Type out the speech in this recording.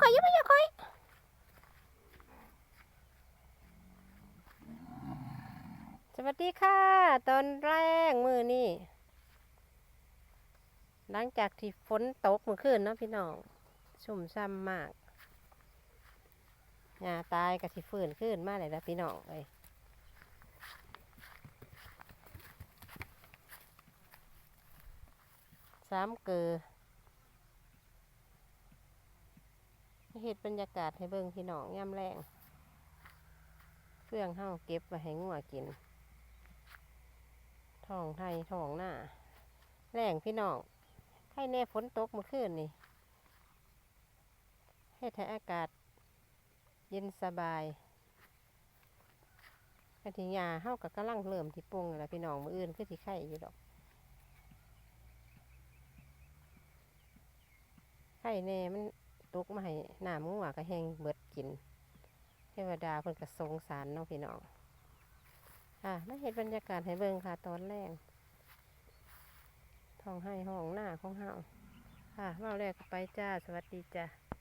คอยอยังไม่ยกคอยสวัสดีค่ะ ตอนแรกมือนี่หลังจากที่ฝนตกเมื่อคืนเนาะพี่น้องชุ่มช่ำมากหญ้าตายกับที่ฟื้นขึ้นมาเลยนะพี่น้องเอ้ยสามเกลือ เฮ็ดบรรยากาศให้เบิ่งพี่น้องย่ำแรงเครื่องเฮาเก็บไว้ให้งัวกินท้องไทยท้องหน้าแรงพี่น้องใครแน่ฝนตกเมื่อคืนนี่ให้ให้อากาศ เย็นสบายกะทิยาเฮากับกำลังเริ่มที่ปรุงแหละพี่น้องมืออื่นคือที่ไข่อยู่ดอกไข่แน่มัน ตกมาให้หน้ำงัวก็แห้งเบิดกิน เทวดาเพิ่นก็สงสารน้องพี่น้องค่ะมาเห็นบรรยากาศให้เบิ่งค่ะตอนแรกท้องให้ห้องหน้าของเฮาค่ะเมาแรกก็ไปจ้า สวัสดีจ้า